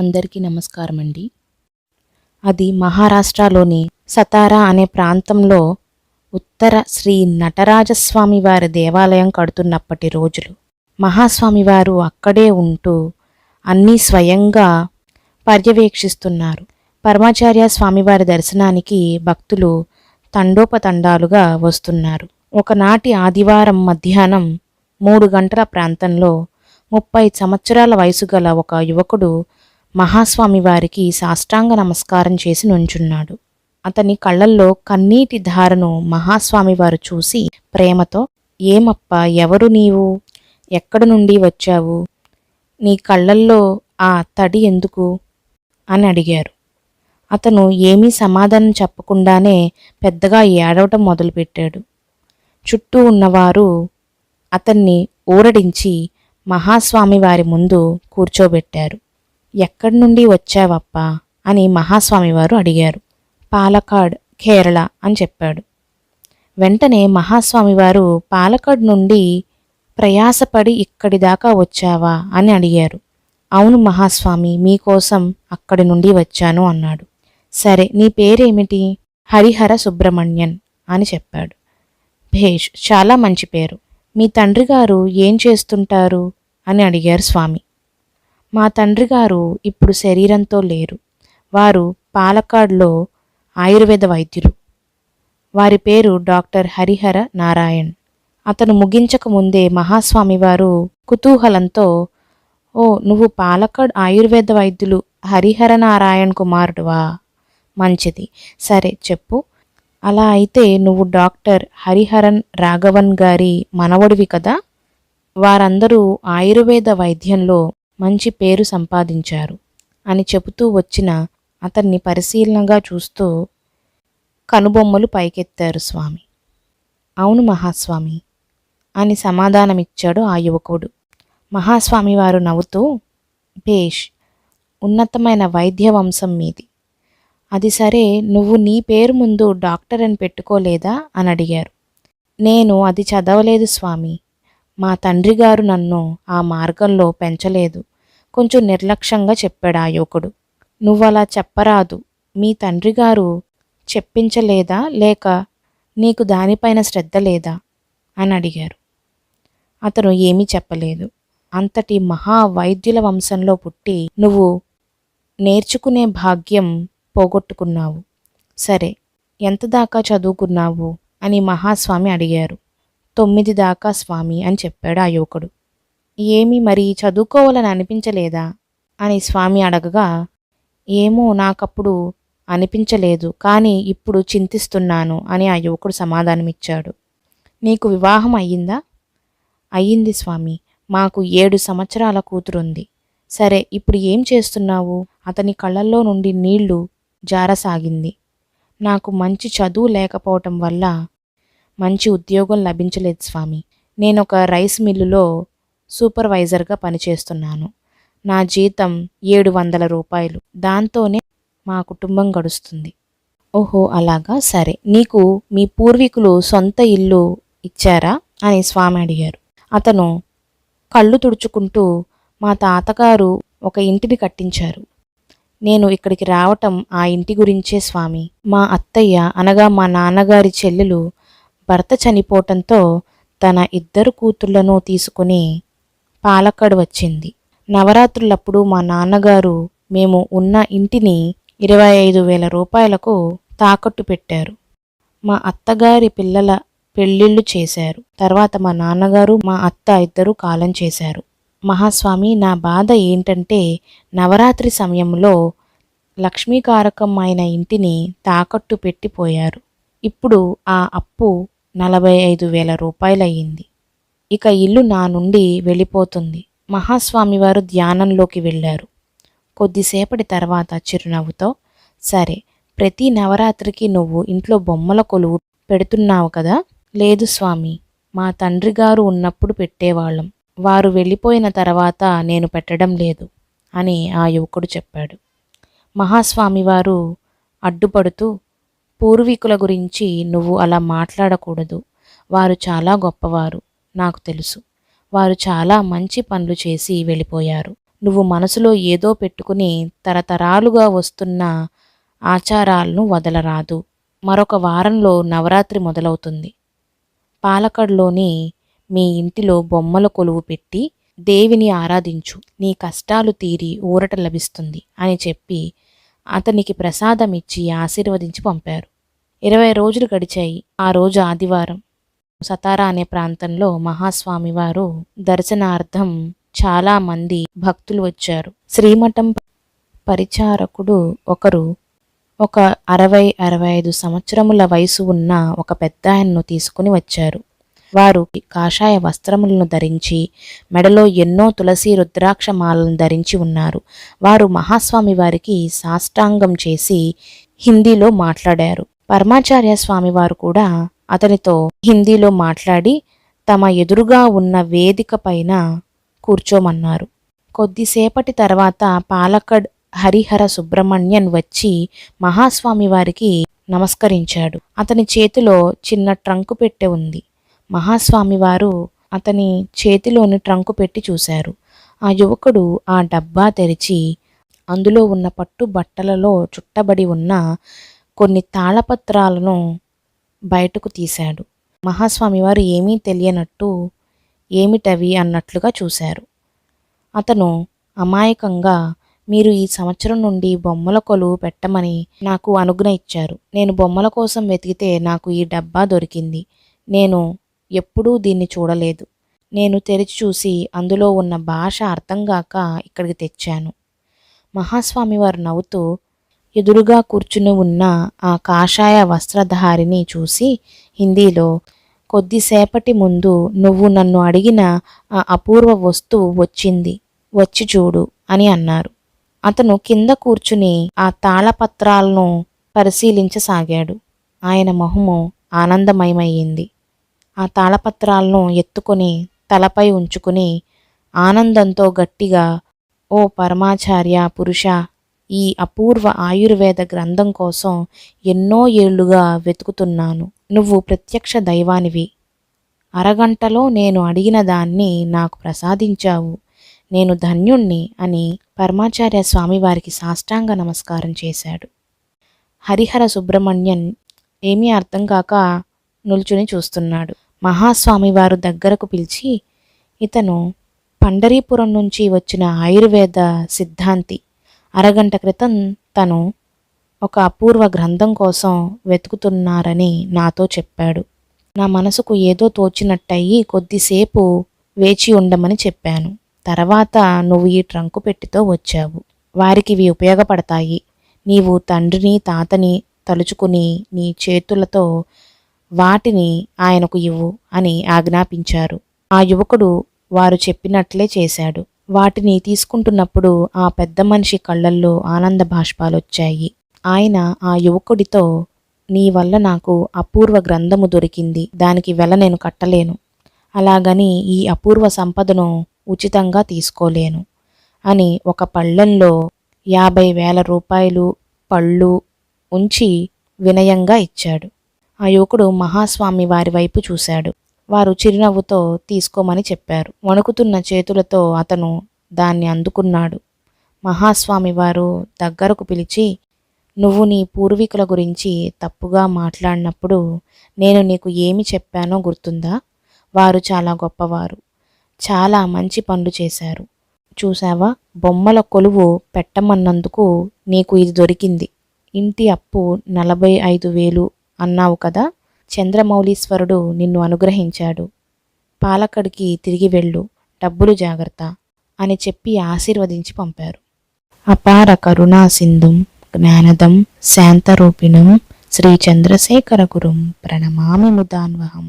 అందరికీ నమస్కారం అండి అది మహారాష్ట్రలోని సతారా అనే ప్రాంతంలో ఉత్తర శ్రీ నటరాజస్వామి వారి దేవాలయం కడుతున్నప్పటి రోజులు. మహాస్వామి వారు అక్కడే ఉంటూ అన్నీ స్వయంగా పర్యవేక్షిస్తున్నారు. పరమాచార్య స్వామివారి దర్శనానికి భక్తులు తండోపతండాలుగా వస్తున్నారు. ఒకనాటి ఆదివారం మధ్యాహ్నం మూడు గంటల ప్రాంతంలో ముప్పై సంవత్సరాల వయసు గల ఒక యువకుడు మహాస్వామి వారికి సాష్టాంగ నమస్కారం చేసి నుంచున్నాడు. అతని కళ్ళల్లో కన్నీటి ధారను మహాస్వామి వారు చూసి ప్రేమతో ఏమప్పా ఎవరు నీవు? ఎక్కడి నుండి వచ్చావు? నీ కళ్ళల్లో ఆ తడి ఎందుకు అని అడిగారు. అతను ఏమీ సమాధానం చెప్పకుండానే పెద్దగా ఏడవటం మొదలుపెట్టాడు. చుట్టూ ఉన్నవారు అతన్ని ఊరడించి మహాస్వామి వారి ముందు కూర్చోబెట్టారు. ఎక్కడి నుండి వచ్చావప్పా? అని మహాస్వామివారు అడిగారు. పాలకాడ్ కేరళ అని చెప్పాడు. వెంటనే మహాస్వామివారు పాలకాడ్ నుండి ప్రయాసపడి ఇక్కడి దాకా వచ్చావా? అని అడిగారు. అవును మహాస్వామి మీకోసం అక్కడి నుండి వచ్చాను అన్నాడు. సరే నీ పేరేమిటి? హరిహర సుబ్రహ్మణ్యన్ అని చెప్పాడు. భేష్ చాలా మంచి పేరు. మీ తండ్రి గారు ఏం చేస్తుంటారు? అని అడిగారు స్వామి. మా తండ్రి గారు ఇప్పుడు శరీరంతో లేరు. వారు పాలక్కాడ్లో ఆయుర్వేద వైద్యులు. వారి పేరు డాక్టర్ హరిహర నారాయణ్. అతను ముగించక ముందే మహాస్వామి వారు కుతూహలంతో ఓ నువ్వు పాలకాడ్ ఆయుర్వేద వైద్యులు హరిహర నారాయణ్ కుమారుడువా? మంచిది. సరే చెప్పు. అలా అయితే నువ్వు డాక్టర్ హరిహరన్ రాఘవన్ గారి మనవడివి కదా? వారందరూ ఆయుర్వేద వైద్యంలో మంచి పేరు సంపాదించారు అని చెబుతూ వచ్చిన అతన్ని పరిశీలనగా చూస్తూ కనుబొమ్మలు పైకెత్తారు స్వామి. అవును మహాస్వామి అని సమాధానమిచ్చాడు ఆ యువకుడు. మహాస్వామి వారు నవ్వుతూ భేష్ ఉన్నతమైన వైద్య వంశం మీది. అది సరే నువ్వు నీ పేరు ముందు డాక్టర్ అని పెట్టుకోలేదా? అని అడిగారు. నేను అది చదవలేదు స్వామి. మా తండ్రి గారు నన్ను ఆ మార్గంలో పెంచలేదు. కొంచెం నిర్లక్ష్యంగా చెప్పాడు ఆ యువకుడు. నువ్వలా చెప్పరాదు. మీ తండ్రి గారు చెప్పించలేదా? లేక నీకు దానిపైన శ్రద్ధ లేదా? అని అడిగారు. అతను ఏమీ చెప్పలేదు. అంతటి మహా వైద్యుల వంశంలో పుట్టి నువ్వు నేర్చుకునే భాగ్యం పోగొట్టుకున్నావు. సరే ఎంత దాకా చదువుకున్నావు? అని మహాస్వామి అడిగారు. తొమ్మిది దాకా స్వామి అని చెప్పాడు ఆ యువకుడు. ఏమి మరి చదువుకోవాలని అనిపించలేదా? అని స్వామి అడగగా ఏమో నాకప్పుడు అనిపించలేదు కానీ ఇప్పుడు చింతిస్తున్నాను అని ఆ యువకుడు సమాధానమిచ్చాడు. నీకు వివాహం అయ్యిందా? అయ్యింది స్వామి. మాకు ఏడు సంవత్సరాల కూతురుంది. సరే ఇప్పుడు ఏం చేస్తున్నావు? అతని కళ్ళల్లో నుండి నీళ్ళు జారసాగింది. నాకు మంచి చదువు లేకపోవటం వల్ల మంచి ఉద్యోగం లభించలేదు స్వామి. నేను ఒక రైస్ మిల్లులో సూపర్వైజర్గా పనిచేస్తున్నాను. నా జీతం ఏడు వందల రూపాయలు. దాంతోనే మా కుటుంబం గడుస్తుంది. ఓహో అలాగా? సరే. నీకు మీ పూర్వీకులు సొంత ఇల్లు ఇచ్చారా? అని స్వామి అడిగారు. అతను కళ్ళు తుడుచుకుంటూ మా తాతగారు ఒక ఇంటిని కట్టించారు. నేను ఇక్కడికి రావటం ఆ ఇంటి గురించే స్వామి. మా అత్తయ్య అనగా మా నాన్నగారి చెల్లెలు భర్త చనిపోవటంతో తన ఇద్దరు కూతుళ్ళను తీసుకుని పాలక్కడ్ వచ్చింది. నవరాత్రులప్పుడు మా నాన్నగారు మేము ఉన్న ఇంటిని ఇరవై ఐదు వేల రూపాయలకు తాకట్టు పెట్టారు. మా అత్తగారి పిల్లల పెళ్ళిళ్ళు చేశారు. తర్వాత మా నాన్నగారు మా అత్త ఇద్దరు కాలం చేశారు. మహాస్వామి నా బాధ ఏంటంటే నవరాత్రి సమయంలో లక్ష్మీకారకం అయిన ఇంటిని తాకట్టు పెట్టిపోయారు. ఇప్పుడు ఆ అప్పు నలభై ఐదు వేల రూపాయలయ్యింది. ఇక ఇల్లు నా నుండి వెళ్ళిపోతుంది. మహాస్వామివారు ధ్యానంలోకి వెళ్ళారు. కొద్దిసేపటి తర్వాత చిరునవ్వుతో సరే ప్రతి నవరాత్రికి నువ్వు ఇంట్లో బొమ్మల కొలువు పెడుతున్నావు కదా? లేదు స్వామి మా తండ్రి గారు ఉన్నప్పుడు పెట్టేవాళ్ళం. వారు వెళ్ళిపోయిన తర్వాత నేను పెట్టడం లేదు అని ఆ యువకుడు చెప్పాడు. మహాస్వామి వారు అడ్డుపడుతూ పూర్వీకుల గురించి నువ్వు అలా మాట్లాడకూడదు. వారు చాలా గొప్పవారు. నాకు తెలుసు. వారు చాలా మంచి పనులు చేసి వెళ్ళిపోయారు. నువ్వు మనసులో ఏదో పెట్టుకుని తరతరాలుగా వస్తున్న ఆచారాలను వదలరాదు. మరొక వారంలో నవరాత్రి మొదలవుతుంది. పాలకడ్లోని మీ ఇంటిలో బొమ్మల కొలువు పెట్టి దేవిని ఆరాధించు. నీ కష్టాలు తీరి ఊరట లభిస్తుంది అని చెప్పి అతనికి ప్రసాదం ఇచ్చి ఆశీర్వదించి పంపారు. ఇరవై రోజులు గడిచాయి. ఆ రోజు ఆదివారం. సతారా అనే ప్రాంతంలో మహాస్వామి వారు దర్శనార్థం చాలా మంది భక్తులు వచ్చారు. శ్రీమఠం పరిచారకుడు ఒకరు ఒక అరవై అరవై ఐదు సంవత్సరముల వయసు ఉన్న ఒక పెద్ద ఆయన్ను తీసుకుని వచ్చారు. వారు కాషాయ వస్త్రములను ధరించి మెడలో ఎన్నో తులసి రుద్రాక్ష మాలను ధరించి ఉన్నారు. వారు మహాస్వామి వారికి సాష్టాంగం చేసి హిందీలో మాట్లాడారు. పరమాచార్య స్వామి వారు కూడా అతనితో హిందీలో మాట్లాడి తమ ఎదురుగా ఉన్న వేదిక పైన కూర్చోమన్నారు. కొద్దిసేపటి తర్వాత పాలకడ్ హరిహర సుబ్రహ్మణ్యన్ వచ్చి మహాస్వామి వారికి నమస్కరించాడు. అతని చేతిలో చిన్న ట్రంకు పెట్టె ఉంది. మహాస్వామి వారు అతని చేతిలోని ట్రంకు పెట్టి చూశారు. ఆ యువకుడు ఆ డబ్బా తెరిచి అందులో ఉన్న పట్టు బట్టలలో చుట్టబడి ఉన్న కొన్ని తాళపత్రాలను బయటకు తీశాడు. మహాస్వామి వారు ఏమీ తెలియనట్టు ఏమిటవి అన్నట్లుగా చూశారు. అతను అమాయకంగా మీరు ఈ సంవత్సరం నుండి బొమ్మల కొలువు పెట్టమని నాకు అనుజ్ఞ ఇచ్చారు. నేను బొమ్మల కోసం వెతికితే నాకు ఈ డబ్బా దొరికింది. నేను ఎప్పుడూ దీన్ని చూడలేదు. నేను తెరిచి చూసి అందులో ఉన్న భాష అర్థం కాక ఇక్కడికి తెచ్చాను. మహాస్వామి వారు నవ్వుతూ ఎదురుగా కూర్చుని ఉన్న ఆ కాషాయ వస్త్రధారిని చూసి హిందీలో కొద్దిసేపటి ముందు నువ్వు నన్ను అడిగిన ఆ అపూర్వ వస్తువు వచ్చింది వచ్చి చూడు అని అన్నారు. అతను కింద కూర్చుని ఆ తాళపత్రాలను పరిశీలించసాగాడు. ఆయన మొహము ఆనందమయమయ్యింది. ఆ తాళపత్రాలను ఎత్తుకొని తలపై ఉంచుకుని ఆనందంతో గట్టిగా ఓ పరమాచార్య పురుష ఈ అపూర్వ ఆయుర్వేద గ్రంథం కోసం ఎన్నో ఏళ్ళుగా వెతుకుతున్నాను. నువ్వు ప్రత్యక్ష దైవానివి. అరగంటలో నేను అడిగిన దాన్ని నాకు ప్రసాదించావు. నేను ధన్యుణ్ణి అని పరమాచార్య స్వామివారికి సాష్టాంగ నమస్కారం చేశాడు. హరిహర సుబ్రహ్మణ్యన్ ఏమీ అర్థం కాక నిల్చుని చూస్తున్నాడు. మహాస్వామి వారు దగ్గరకు పిలిచి ఇతను పండరీపురం నుంచి వచ్చిన ఆయుర్వేద సిద్ధాంతి. అరగంట క్రితం తను ఒక అపూర్వ గ్రంథం కోసం వెతుకుతున్నారని నాతో చెప్పాడు. నా మనసుకు ఏదో తోచినట్టయి కొద్దిసేపు వేచి ఉండమని చెప్పాను. తర్వాత నువ్వు ఈ ట్రంకు పెట్టితో వచ్చావు. వారికి ఇవి ఉపయోగపడతాయి. నీవు తండ్రిని తాతని తలుచుకుని నీ చేతులతో వాటిని ఆయనకు ఇవ్వు అని ఆజ్ఞాపించారు. ఆ యువకుడు వారు చెప్పినట్లే చేశాడు. వాటిని తీసుకుంటున్నప్పుడు ఆ పెద్ద మనిషి కళ్ళల్లో ఆనంద బాష్పాలొచ్చాయి. ఆయన ఆ యువకుడితో నీ వల్ల నాకు అపూర్వ గ్రంథము దొరికింది. దానికి వెల నేను కట్టలేను. అలాగని ఈ అపూర్వ సంపదను ఉచితంగా తీసుకోలేను అని ఒక పళ్ళెంలో యాభై వేల రూపాయలు పళ్ళు ఉంచి వినయంగా ఇచ్చాడు. ఆ యువకుడు మహాస్వామి వారి వైపు చూశాడు. వారు చిరునవ్వుతో తీసుకోమని చెప్పారు. వణుకుతున్న చేతులతో అతను దాన్ని అందుకున్నాడు. మహాస్వామి వారు దగ్గరకు పిలిచి నువ్వు నీ పూర్వీకుల గురించి తప్పుగా మాట్లాడినప్పుడు నేను నీకు ఏమి చెప్పానో గుర్తుందా? వారు చాలా గొప్పవారు. చాలా మంచి పనులు చేశారు. చూసావా బొమ్మల కొలువు పెట్టమన్నందుకు నీకు ఇది దొరికింది. ఇంటి అప్పు నలభై ఐదు వేలు అన్నావు కదా? చంద్రమౌళీశ్వరుడు నిన్ను అనుగ్రహించాడు. పాలక్కడికి తిరిగి వెళ్ళు. డబ్బులు జాగ్రత్త అని చెప్పి ఆశీర్వదించి పంపారు. అపార కరుణా సింధుం జ్ఞానదం శాంతరూపిణం శ్రీ చంద్రశేఖర గురుం ప్రణమామి ముదాన్వహం.